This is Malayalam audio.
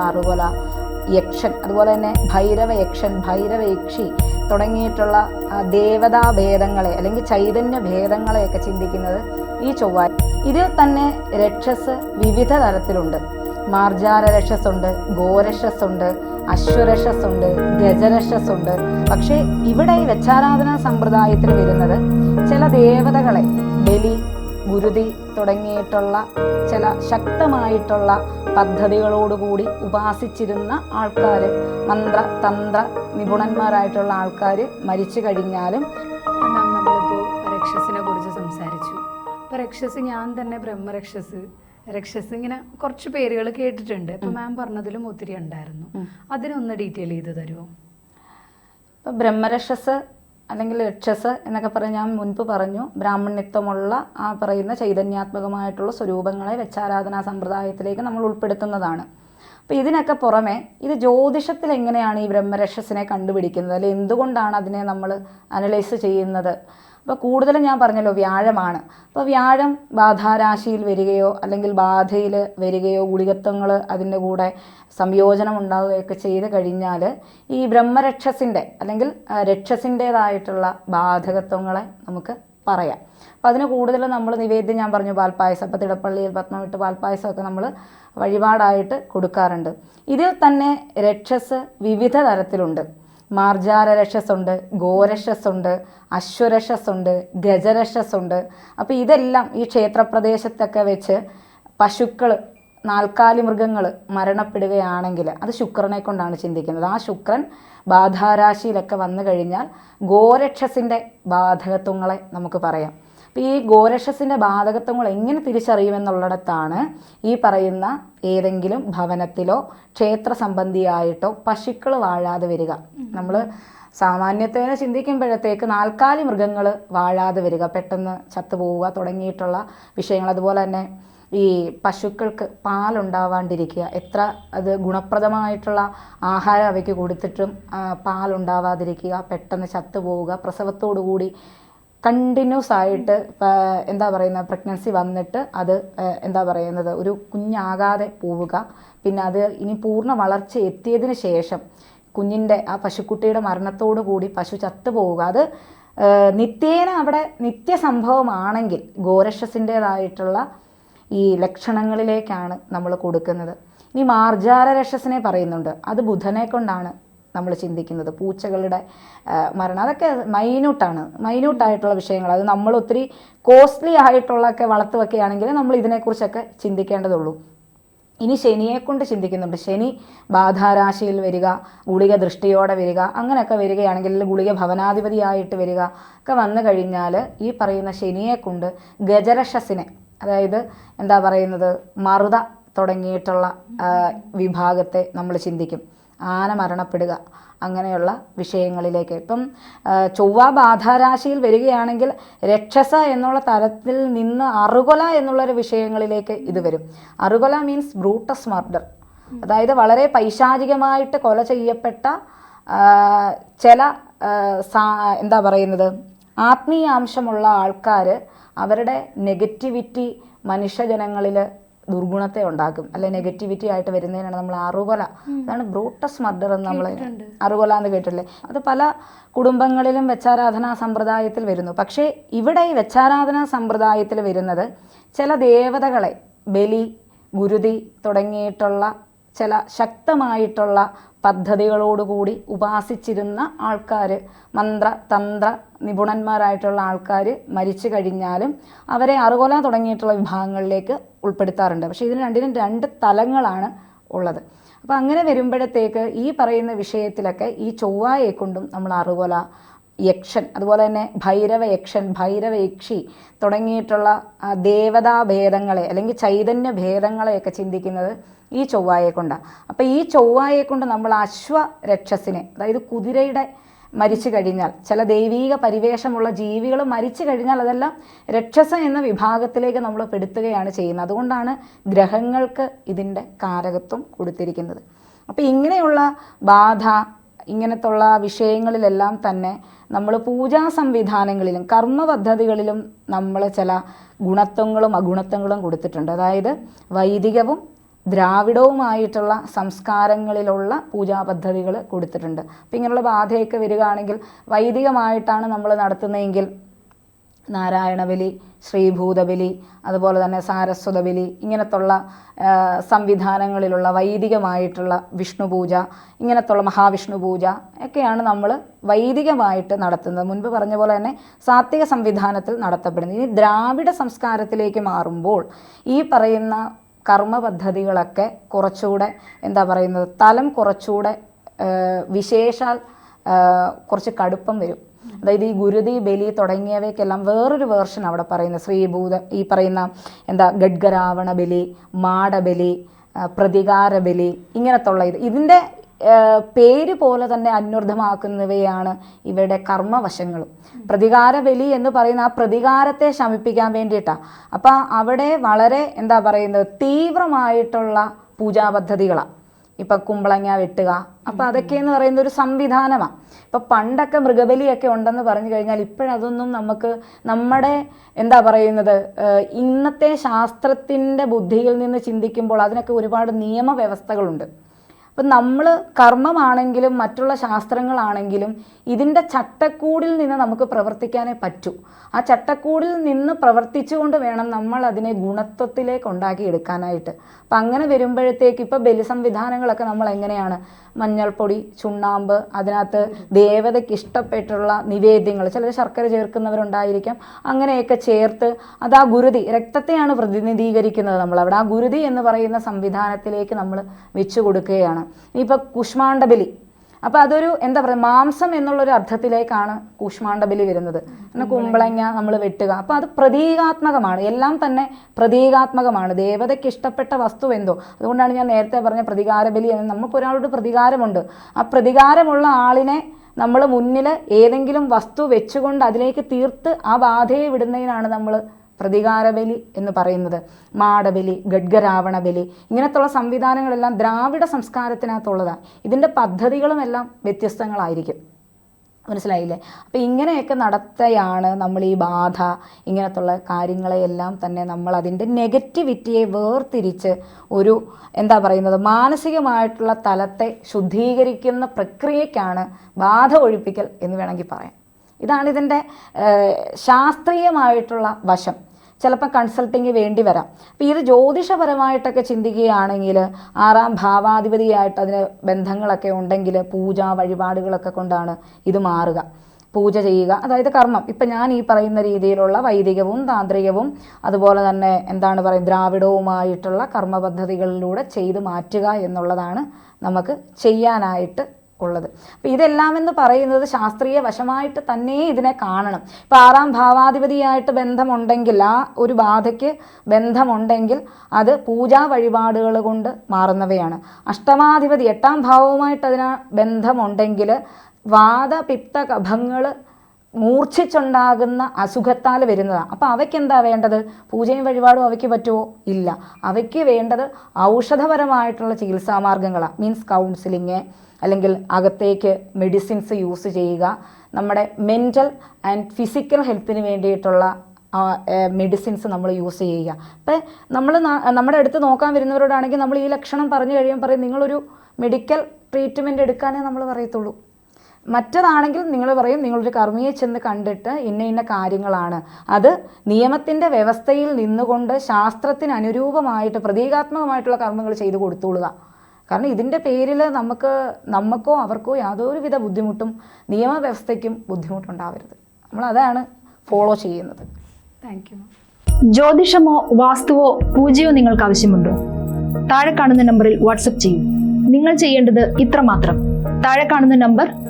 അറുകൊല യക്ഷൻ അതുപോലെ തന്നെ ഭൈരവ യക്ഷൻ ഭൈരവ യക്ഷി തുടങ്ങിയിട്ടുള്ള ആ, ദേവതാ ഭേദങ്ങളെ അല്ലെങ്കിൽ ചൈതന്യ ഭേദങ്ങളെയൊക്കെ ചിന്തിക്കുന്നത് ഈ ചൊവ്വാഴ്ച. ഇതിൽ തന്നെ രക്ഷസ് വിവിധ തരത്തിലുണ്ട്. മാർജാര രക്ഷസുണ്ട് ഗോരക്ഷസുണ്ട് അശ്വരക്ഷസുണ്ട് ഗജരക്ഷസുണ്ട് പക്ഷേ ഇവിടെ ഈ വെച്ചാരാധനാ സമ്പ്രദായത്തിൽ വരുന്നത് ചില ദേവതകളെ ബലി ഗുരുതി തുടങ്ങിയിട്ടുള്ള ചില ശക്തമായിട്ടുള്ള പദ്ധതികളോടുകൂടി ഉപാസിച്ചിരുന്ന ആൾക്കാർ മന്ത്ര തന്ത്ര നിപുണന്മാരായിട്ടുള്ള ആൾക്കാർ മരിച്ചു കഴിഞ്ഞാലും മാം നമ്മളിപ്പോൾ രക്ഷസിനെ കുറിച്ച് സംസാരിച്ചു. അപ്പോൾ രക്ഷസ് ഞാൻ തന്നെ ബ്രഹ്മരക്ഷസ്. രക്ഷസ് ഇങ്ങനെ കുറച്ച് പേരുകൾ കേട്ടിട്ടുണ്ട്. ഇപ്പം മാം പറഞ്ഞതിലും ഒത്തിരി ഉണ്ടായിരുന്നു. അതിനൊന്ന് ഡീറ്റെയിൽ ചെയ്ത് തരുമോ ഇപ്പം ബ്രഹ്മരക്ഷസ് അല്ലെങ്കിൽ രക്ഷസ് എന്നൊക്കെ പറഞ്ഞ് ഞാൻ മുൻപ് പറഞ്ഞു. ബ്രാഹ്മണ്യത്വമുള്ള ആ പറയുന്ന ചൈതന്യാത്മകമായിട്ടുള്ള സ്വരൂപങ്ങളെ വെച്ചാരാധനാ സമ്പ്രദായത്തിലേക്ക് നമ്മൾ ഉൾപ്പെടുത്തുന്നതാണ്. അപ്പോൾ ഇതിനൊക്കെ പുറമെ ഇത് ജ്യോതിഷത്തിൽ എങ്ങനെയാണ് ഈ ബ്രഹ്മരക്ഷസിനെ കണ്ടുപിടിക്കുന്നത്? അല്ലെങ്കിൽ എന്തുകൊണ്ടാണ് അതിനെ നമ്മൾ അനലൈസ് ചെയ്യുന്നത്? അപ്പോൾ കൂടുതലും ഞാൻ പറഞ്ഞല്ലോ വ്യാഴമാണ്. അപ്പോൾ വ്യാഴം ബാധാരാശിയിൽ വരികയോ അല്ലെങ്കിൽ ബാധയിൽ വരികയോ ഗുളികത്വങ്ങൾ അതിന്റെ കൂടെ സംയോജനം ഉണ്ടാവുകയൊക്കെ ചെയ്ത് കഴിഞ്ഞാൽ ഈ ബ്രഹ്മരക്ഷസിന്റെ അല്ലെങ്കിൽ രക്ഷസിന്റേതായിട്ടുള്ള ബാധകത്വങ്ങളെ നമുക്ക് പറയാം. അപ്പോൾ അതിന് കൂടുതൽ നമ്മൾ നിവേദ്യം ഞാൻ പറഞ്ഞു പാൽപ്പായസം. അപ്പോൾ തിടപ്പള്ളിയിൽ പത്മവിട്ട് പാൽപ്പായസമൊക്കെ നമ്മൾ വഴിപാടായിട്ട് കൊടുക്കാറുണ്ട്. ഇതിൽ തന്നെ രക്ഷസ് വിവിധ തരത്തിലുണ്ട്. മാർജാര രക്ഷസുണ്ട് ഗോരക്ഷസുണ്ട് അശ്വരക്ഷസുണ്ട് ഗജരക്ഷസുണ്ട് അപ്പോൾ ഇതെല്ലാം ഈ ക്ഷേത്രപ്രദേശത്തൊക്കെ വെച്ച് പശുക്കൾ നാൽക്കാലി മൃഗങ്ങൾ മരണപ്പെടുകയാണെങ്കിൽ അത് ശുക്രനെ കൊണ്ടാണ് ചിന്തിക്കുന്നത്. ആ ശുക്രൻ ബാധാരാശിയിലൊക്കെ വന്നു കഴിഞ്ഞാൽ ഗോരക്ഷസിന്റെ ബാധകത്വങ്ങളെ നമുക്ക് പറയാം. അപ്പോൾ ഈ ഗോരക്ഷസിന്റെ ബാധകത്വങ്ങൾ എങ്ങനെ തിരിച്ചറിയുമെന്നുള്ളിടത്താണ് ഈ പറയുന്ന ഏതെങ്കിലും ഭവനത്തിലോ ക്ഷേത്ര സംബന്ധിയായിട്ടോ പശുക്കൾ വാഴാതെ വരിക. നമ്മൾ സാമാന്യത്തേനെ ചിന്തിക്കുമ്പോഴത്തേക്ക് നാൽക്കാലി മൃഗങ്ങൾ വാഴാതെ വരിക. പെട്ടെന്ന് ചത്തുപോവുക തുടങ്ങിയിട്ടുള്ള വിഷയങ്ങൾ. അതുപോലെ തന്നെ ഈ പശുക്കൾക്ക് പാലുണ്ടാവാണ്ടിരിക്കുക. എത്ര അത് ഗുണപ്രദമായിട്ടുള്ള ആഹാരം അവയ്ക്ക് കൊടുത്തിട്ടും പാലുണ്ടാവാതിരിക്കുക പെട്ടെന്ന് ചത്തുപോവുക പ്രസവത്തോടു കൂടി കണ്ടിന്യൂസ് ആയിട്ട് എന്താ പറയുന്ന പ്രഗ്നൻസി വന്നിട്ട് അത് എന്താ പറയുന്നത് ഒരു കുഞ്ഞാകാതെ പോവുക. പിന്നെ അത് ഇനി പൂർണ വളർച്ച എത്തിയതിന് ശേഷം കുഞ്ഞിന്റെ ആ പശുക്കുട്ടിയുടെ മരണത്തോടു കൂടി പശു ചത്തുപോവുക അത് നിത്യേന അവിടെ നിത്യസംഭവമാണെങ്കിൽ ഗോരക്ഷസിന്റേതായിട്ടുള്ള ഈ ലക്ഷണങ്ങളിലേക്കാണ് നമ്മൾ കൊടുക്കുന്നത്. ഇനി മാർജാര രക്ഷസിനെ പറയുന്നുണ്ട്. അത് ബുധനെ കൊണ്ടാണ് നമ്മൾ ചിന്തിക്കുന്നത്. പൂച്ചകളുടെ മരണം. അതൊക്കെ മൈന്യൂട്ടാണ് മൈന്യൂട്ടായിട്ടുള്ള വിഷയങ്ങൾ. അത് നമ്മൾ ഒത്തിരി കോസ്റ്റ്ലി ആയിട്ടുള്ളതൊക്കെ വളർത്തു വെക്കുകയാണെങ്കിൽ നമ്മൾ ഇതിനെക്കുറിച്ചൊക്കെ ചിന്തിക്കേണ്ടതുള്ളൂ. ഇനി ശനിയെ കൊണ്ട് ചിന്തിക്കുന്നുണ്ട്. ശനി ബാധാരാശിയിൽ വരിക ഗുളിക ദൃഷ്ടിയോടെ വരിക അങ്ങനെയൊക്കെ വരികയാണെങ്കിൽ ഗുളിക ഭവനാധിപതിയായിട്ട് വരിക ഒക്കെ വന്നു കഴിഞ്ഞാൽ ഈ പറയുന്ന ശനിയെ കൊണ്ട് ഗജരക്ഷസിനെ അതായത് എന്താ പറയുന്നത് മറുത തുടങ്ങിയിട്ടുള്ള വിഭാഗത്തെ നമ്മൾ ചിന്തിക്കും. ആന മരണപ്പെടുക അങ്ങനെയുള്ള വിഷയങ്ങളിലേക്ക്. ഇപ്പം ചൊവ്വ ബാധാരാശിയിൽ വരികയാണെങ്കിൽ രക്ഷസ എന്നുള്ള തരത്തിൽ നിന്ന് അറുകൊല എന്നുള്ളൊരു വിഷയങ്ങളിലേക്ക് ഇത് വരും. അറുകൊല മീൻസ് ബ്രൂട്ടസ് മർഡർ. അതായത് വളരെ പൈശാചികമായിട്ട് കൊല ചെയ്യപ്പെട്ട ചില എന്താ പറയുന്നത് ആത്മീയാംശമുള്ള ആൾക്കാർ അവരുടെ നെഗറ്റിവിറ്റി മനുഷ്യജനങ്ങളിൽ ദുർഗുണത്തെ ഉണ്ടാക്കും. അല്ലെ നെഗറ്റിവിറ്റി ആയിട്ട് വരുന്നതിനാണ് നമ്മൾ അറുകൊല അതാണ് ബ്രൂട്ടസ് മർഡർ എന്ന് നമ്മൾ അറുകൊല എന്ന് കേട്ടില്ലേ അത് പല കുടുംബങ്ങളിലും വെച്ചാരാധനാ സമ്പ്രദായത്തിൽ വരുന്നു. പക്ഷേ ഇവിടെ ഈ വെച്ചാരാധനാ സമ്പ്രദായത്തിൽ വരുന്നത് ചില ദേവതകളെ ബലി ഗുരുതി തുടങ്ങിയിട്ടുള്ള ചില ശക്തമായിട്ടുള്ള പദ്ധതികളോടുകൂടി ഉപാസിച്ചിരുന്ന ആൾക്കാർ മന്ത്ര തന്ത്ര നിപുണന്മാരായിട്ടുള്ള ആൾക്കാർ മരിച്ചു കഴിഞ്ഞാലും അവരെ അറുകൊല തുടങ്ങിയിട്ടുള്ള വിഭാഗങ്ങളിലേക്ക് ഉൾപ്പെടുത്താറുണ്ട്. പക്ഷേ ഇതിന് രണ്ടിനും രണ്ട് തലങ്ങളാണ് ഉള്ളത്. അപ്പോൾ അങ്ങനെ വരുമ്പോഴത്തേക്ക് ഈ പറയുന്ന വിഷയത്തിലൊക്കെ ഈ ചൊവ്വായെ കൊണ്ടും നമ്മൾ അറുകൊല യക്ഷൻ അതുപോലെ തന്നെ ഭൈരവ യക്ഷൻ ഭൈരവ യക്ഷി തുടങ്ങിയിട്ടുള്ള ആ, ദേവതാ ഭേദങ്ങളെ അല്ലെങ്കിൽ ചൈതന്യ ഭേദങ്ങളെയൊക്കെ ചിന്തിക്കുന്നത് ഈ ചൊവ്വായെ കൊണ്ടാണ് അപ്പോൾ ഈ ചൊവ്വായെ കൊണ്ട് നമ്മൾ അശ്വരക്ഷസിനെ അതായത് കുതിരയുടെ മരിച്ചു കഴിഞ്ഞാൽ ചില ദൈവീക പരിവേഷമുള്ള ജീവികൾ മരിച്ചു കഴിഞ്ഞാൽ അതെല്ലാം രക്ഷസ എന്ന വിഭാഗത്തിലേക്ക് നമ്മൾ പെടുത്തുകയാണ് ചെയ്യുന്നത്. അതുകൊണ്ടാണ് ഗ്രഹങ്ങൾക്ക് ഇതിന്റെ കാരകത്വം കൊടുത്തിരിക്കുന്നത്. അപ്പോൾ ഇങ്ങനെയുള്ള ബാധ ഇങ്ങനത്തുള്ള വിഷയങ്ങളിലെല്ലാം തന്നെ നമ്മൾ പൂജാ സംവിധാനങ്ങളിലും കർമ്മ പദ്ധതികളിലും നമ്മൾ ചില ഗുണത്വങ്ങളും അഗുണത്വങ്ങളും കൊടുത്തിട്ടുണ്ട്. അതായത് വൈദികവും ദ്രാവിഡവുമായിട്ടുള്ള സംസ്കാരങ്ങളിലുള്ള പൂജാ പദ്ധതികൾ കൊടുത്തിട്ടുണ്ട്. അപ്പം ഇങ്ങനെയുള്ള ബാധയൊക്കെ വരികയാണെങ്കിൽ വൈദികമായിട്ടാണ് നമ്മൾ നടത്തുന്നതെങ്കിൽ നാരായണബലി ശ്രീഭൂതബലി അതുപോലെ തന്നെ സാരസ്വതബലി ഇങ്ങനത്തുള്ള സംവിധാനങ്ങളിലുള്ള വൈദികമായിട്ടുള്ള വിഷ്ണു പൂജ ഇങ്ങനത്തുള്ള മഹാവിഷ്ണു പൂജ ഒക്കെയാണ് നമ്മൾ വൈദികമായിട്ട് നടത്തുന്നത്. മുൻപ് പറഞ്ഞ പോലെ തന്നെ സാത്വിക സംവിധാനത്തിൽ നടത്തപ്പെടുന്നത്. ഇനി ദ്രാവിഡ സംസ്കാരത്തിലേക്ക് മാറുമ്പോൾ ഈ പറയുന്ന കർമ്മ പദ്ധതികളൊക്കെ കുറച്ചുകൂടെ എന്താ പറയുന്നത് തലം കുറച്ചുകൂടെ വിശേഷാൽ കുറച്ച് കടുപ്പം വരും. അതായത് ഈ ഗുരുതി ബലി തുടങ്ങിയവയ്ക്കെല്ലാം വേറൊരു വേർഷൻ അവിടെ പറയുന്ന ശ്രീഭൂത ഈ പറയുന്ന എന്താ ഗഡ്ഗരാവണ ബലി മാടബലി പ്രതികാര ബലി ഇങ്ങനത്തുള്ള ഇത്. ഇതിന്റെ പേര് പോലെ തന്നെ അന്വർത്ഥമാക്കുന്നവയാണ് ഇവയുടെ കർമ്മവശങ്ങളും. പ്രതികാര ബലി എന്ന് പറയുന്ന ആ പ്രതികാരത്തെ ശമിപ്പിക്കാൻ വേണ്ടിയിട്ടാണ് അപ്പം അവിടെ വളരെ എന്താ പറയുന്നത് തീവ്രമായിട്ടുള്ള പൂജാ പദ്ധതികളാണ് ഇപ്പം കുമ്പളങ്ങ വെട്ടുക. അപ്പം അതൊക്കെ എന്ന് പറയുന്ന ഒരു സംവിധാനമാണ് ഇപ്പം പണ്ടൊക്കെ മൃഗബലിയൊക്കെ ഉണ്ടെന്ന് പറഞ്ഞു കഴിഞ്ഞാൽ ഇപ്പോഴതൊന്നും നമുക്ക് നമ്മുടെ എന്താ പറയുന്നത് ഇന്നത്തെ ശാസ്ത്രത്തിന്റെ ബുദ്ധിയിൽ നിന്ന് ചിന്തിക്കുമ്പോൾ അതിനൊക്കെ ഒരുപാട് നിയമവ്യവസ്ഥകളുണ്ട്. അപ്പം നമ്മൾ കർമ്മമാണെങ്കിലും മറ്റുള്ള ശാസ്ത്രങ്ങളാണെങ്കിലും ഇതിന്റെ ചട്ടക്കൂടിൽ നിന്ന് നമുക്ക് പ്രവർത്തിക്കാനേ പറ്റൂ. ആ ചട്ടക്കൂടിൽ നിന്ന് പ്രവർത്തിച്ചുകൊണ്ട് വേണം നമ്മൾ അതിനെ ഗുണത്വത്തിലേക്ക് ഉണ്ടാക്കിയെടുക്കാനായിട്ട് അപ്പം അങ്ങനെ വരുമ്പോഴത്തേക്ക് ഇപ്പോൾ ബലി സംവിധാനങ്ങളൊക്കെ നമ്മൾ എങ്ങനെയാണ്? മഞ്ഞൾപ്പൊടി ചുണ്ണാമ്പ് അതിനകത്ത് ദേവതയ്ക്ക് ഇഷ്ടപ്പെട്ടുള്ള നിവേദ്യങ്ങൾ ചിലർ ശർക്കര ചേർക്കുന്നവരുണ്ടായിരിക്കാം. അങ്ങനെയൊക്കെ ചേർത്ത് അത് ആ ഗുരുതി രക്തത്തെയാണ് പ്രതിനിധീകരിക്കുന്നത് നമ്മൾ അവിടെ ആ ഗുരുതി എന്ന് പറയുന്ന സംവിധാനത്തിലേക്ക് നമ്മൾ വെച്ചു കൊടുക്കുകയാണ്. ഇനിയിപ്പോൾ കുഷ്മാണ്ഡബലി. അപ്പോൾ അതൊരു എന്താ പറയുക മാംസം എന്നുള്ളൊരു അർത്ഥത്തിലേക്കാണ് കൂഷ്മാണ്ഡബലി വരുന്നത്. പിന്നെ കുമ്പളങ്ങ നമ്മൾ വെട്ടുക. അപ്പോൾ അത് പ്രതീകാത്മകമാണ്. എല്ലാം തന്നെ പ്രതീകാത്മകമാണ്. ദേവതയ്ക്ക് ഇഷ്ടപ്പെട്ട വസ്തു എന്തോ. അതുകൊണ്ടാണ് ഞാൻ നേരത്തെ പറഞ്ഞ പ്രതികാര ബലി എന്ന്. നമുക്ക് ഒരാളോട് പ്രതികാരമുണ്ട്. ആ പ്രതികാരമുള്ള ആളിനെ നമ്മൾ മുന്നിൽ ഏതെങ്കിലും വസ്തു വെച്ചുകൊണ്ട് അതിലേക്ക് തീർത്ത് ആ ബാധയെ വിടുന്നതിനാണ് നമ്മൾ പ്രതികാരബലി എന്ന് പറയുന്നത്. മാടബലി ഗഡ്ഗരാവണ ബലി ഇങ്ങനത്തുള്ള സംവിധാനങ്ങളെല്ലാം ദ്രാവിഡ സംസ്കാരത്തിനകത്തുള്ളതാണ് ഇതിന്റെ പദ്ധതികളും എല്ലാം വ്യത്യസ്തങ്ങളായിരിക്കും. മനസ്സിലായില്ലേ? അപ്പോൾ ഇങ്ങനെയൊക്കെ നടത്തയാണ് നമ്മൾ ഈ ബാധ ഇങ്ങനത്തുള്ള കാര്യങ്ങളെയെല്ലാം തന്നെ നമ്മൾ അതിന്റെ നെഗറ്റിവിറ്റിയെ വേർതിരിച്ച് ഒരു എന്താ പറയുന്നത് മാനസികമായിട്ടുള്ള തലത്തെ ശുദ്ധീകരിക്കുന്ന പ്രക്രിയയ്ക്കാണ് ബാധ ഒഴിപ്പിക്കൽ എന്ന് വേണമെങ്കിൽ പറയാം. ഇതാണ് ഇതിന്റെ ശാസ്ത്രീയമായിട്ടുള്ള വശം. ചിലപ്പോൾ കൺസൾട്ടിങ് വേണ്ടി വരാം. അപ്പോൾ ഇത് ജ്യോതിഷപരമായിട്ടൊക്കെ ചിന്തിക്കുകയാണെങ്കിൽ ആറാം ഭാവാധിപതിയായിട്ട് അതിന് ബന്ധങ്ങളൊക്കെ ഉണ്ടെങ്കിൽ പൂജ വഴിപാടുകളൊക്കെ കൊണ്ടാണ് ഇത് മാറുക. പൂജ ചെയ്യുക അതായത് കർമ്മം. ഇപ്പം ഞാൻ ഈ പറയുന്ന രീതിയിലുള്ള വൈദികവും താന്ത്രികവും അതുപോലെ തന്നെ എന്താണ് പറയുക ദ്രാവിഡവുമായിട്ടുള്ള കർമ്മ പദ്ധതികളിലൂടെ ചെയ്ത് മാറ്റുക എന്നുള്ളതാണ് നമുക്ക് ചെയ്യാനായിട്ട് ഉള്ളത്. അപ്പം ഇതെല്ലാം എന്ന് പറയുന്നത് ശാസ്ത്രീയ വശമായിട്ട് തന്നെ ഇതിനെ കാണണം. ഇപ്പം ആറാം ഭാവാധിപതിയായിട്ട് ബന്ധമുണ്ടെങ്കിൽ ആ ഒരു ബാധയ്ക്ക് ബന്ധമുണ്ടെങ്കിൽ അത് പൂജാ വഴിപാടുകൾ കൊണ്ട് മാറുന്നവയാണ്. അഷ്ടമാധിപതി എട്ടാം ഭാവവുമായിട്ട് അതിനാ ബന്ധമുണ്ടെങ്കിൽ വാദപിത്ത കഫങ്ങൾ മൂർച്ഛിച്ചുണ്ടാകുന്ന അസുഖത്താൽ വരുന്നതാണ് അപ്പോൾ അവയ്ക്ക് എന്താ വേണ്ടത്? പൂജയും വഴിപാടും അവയ്ക്ക് പറ്റുമോ ഇല്ല. അവയ്ക്ക് വേണ്ടത് ഔഷധപരമായിട്ടുള്ള ചികിത്സാമാർഗങ്ങളാണ് മീൻസ് കൗൺസിലിങ് അല്ലെങ്കിൽ അകത്തേക്ക് മെഡിസിൻസ് യൂസ് ചെയ്യുക. നമ്മുടെ മെന്റൽ ആൻഡ് ഫിസിക്കൽ ഹെൽത്തിന് വേണ്ടിയിട്ടുള്ള മെഡിസിൻസ് നമ്മൾ യൂസ് ചെയ്യുക. അപ്പം നമ്മൾ നമ്മുടെ അടുത്ത് നോക്കാൻ വരുന്നവരോടാണെങ്കിൽ നമ്മൾ ഈ ലക്ഷണം പറഞ്ഞു കഴിയുമ്പോൾ പറയും നിങ്ങളൊരു മെഡിക്കൽ ട്രീറ്റ്മെന്റ് എടുക്കാനേ നമ്മൾ പറയത്തുള്ളൂ. മറ്റതാണെങ്കിൽ നിങ്ങൾ പറയും നിങ്ങളൊരു കർമ്മിയെ ചെന്ന് കണ്ടിട്ട് ഇന്ന ഇന്ന കാര്യങ്ങളാണ്. അത് നിയമത്തിന്റെ വ്യവസ്ഥയിൽ നിന്നുകൊണ്ട് ശാസ്ത്രത്തിന് അനുരൂപമായിട്ട് പ്രതീകാത്മകമായിട്ടുള്ള കർമ്മങ്ങൾ ചെയ്തു കൊടുത്തുകൊള്ളുക. കാരണം ഇതിന്റെ പേരിൽ നമുക്ക് നമുക്കോ അവർക്കോ യാതൊരുവിധ ബുദ്ധിമുട്ടും നിയമവ്യവസ്ഥയ്ക്കും ബുദ്ധിമുട്ടുണ്ടാവരുത്. നമ്മൾ അതാണ് ഫോളോ ചെയ്യുന്നത്. താങ്ക് യു ജ്യോതിഷമോ വാസ്തുവോ പൂജയോ നിങ്ങൾക്ക് ആവശ്യമുണ്ടോ? താഴെ കാണുന്ന നമ്പറിൽ വാട്സപ്പ് ചെയ്യും. നിങ്ങൾ ചെയ്യേണ്ടത് ഇത്രമാത്രം. താഴെ കാണുന്ന നമ്പർ